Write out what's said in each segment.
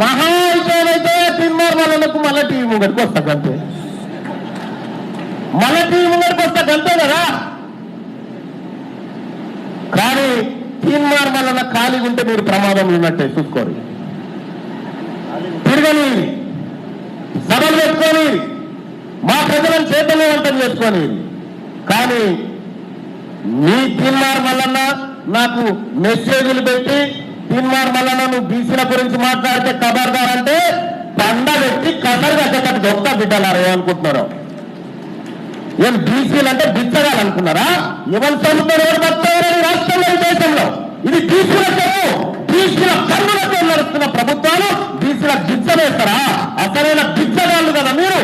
మహా అయితే తిన్నారు వాళ్ళకు మళ్ళీ టీవీ ముంగడికి వస్తా అంతే మళ్ళీ టీవీ ముంగడికి వస్తా అంతే కదా. కానీ తీన్మార్ వలన ఖాళీగా ఉంటే మీరు ప్రమాదం ఉన్నట్టే చూసుకోరు. తిరగని సభలు పెట్టుకొని మా ప్రజలను వంటలు చేసుకొని కానీ మీ తీన్మార్ వలన నాకు మెసేజ్లు పెట్టి తీన్మార్ మల్లన్న నువ్వు బీసీల గురించి మాట్లాడితే ఖబర్దార్ అంటే పండ పెట్టి కథలు కట్టేటట్టు దొక్క బిడ్డలారు ఏమనుకుంటున్నారు ఏం బీసీలు అంటే బిచ్చగాలు అనుకున్నారా? ఎవరు చదువుతారు ఎవరు బతారు ఈ రాష్ట్రంలో దేశంలో. ఇది బీసీల చెవు బీసీల కన్నులతో నడుస్తున్న ప్రభుత్వాలు బీసీల బిచ్చవేస్తారా అసలైన బిచ్చగాళ్ళు కదా మీరు.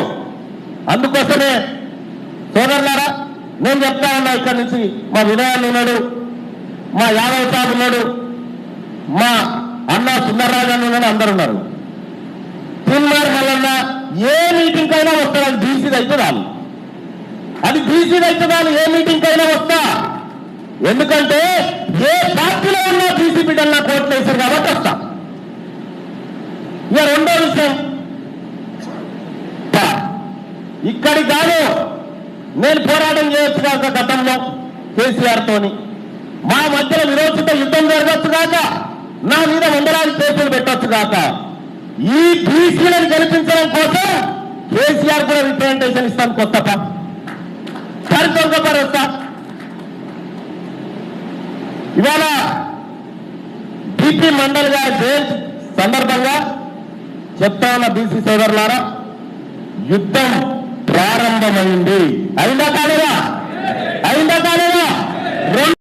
అందుకోసమే సోదరులారా నేను చెప్తా ఉన్నా ఇక్కడి నుంచి. మా వినయాన్ని ఉన్నాడు మా యాదవ్ సాబ్ ఉన్నాడు. మా అన్న సుందరరాజు అన్న ఉన్నాడు అందరు ఉన్నారు. తిన్నారు మల్లన్న ఏ మీటింగ్ అయినా వస్తారు అది బీసీది అయితే అది బీసీది అయితే ఏ మీటింగ్ అయినా వస్తా. ఎందుకంటే ఏ పార్టీలో ఉన్నా బీసీ బిడ్డలు నా కోట్లు వేశారు కాబట్టి వస్తా. ఇక రెండో విషయం. ఇక్కడి కాదు నేను పోరాటం చేయొచ్చు కాక గతంలో కేసీఆర్ తోని. మా మధ్యలో విరోచిత యుద్ధం జరగచ్చు కాక నా మీద వందలాది కేసులు పెట్టొచ్చు కాక. ఈ బీసీలను గెలిపించడం కోసం కేసీఆర్ కూడా రిప్రజెంటేషన్ ఇస్తాను కొత్తపా సరి దొరకపారు వస్తా ఇవాళ బీపీ మండల్ గారి జయంతి సందర్భంగా చెప్తా ఉన్న బీసీ సోదరులారా యుద్ధం ప్రారంభమైంది. అయిందా కాలేదా? అయిందా కాలేదా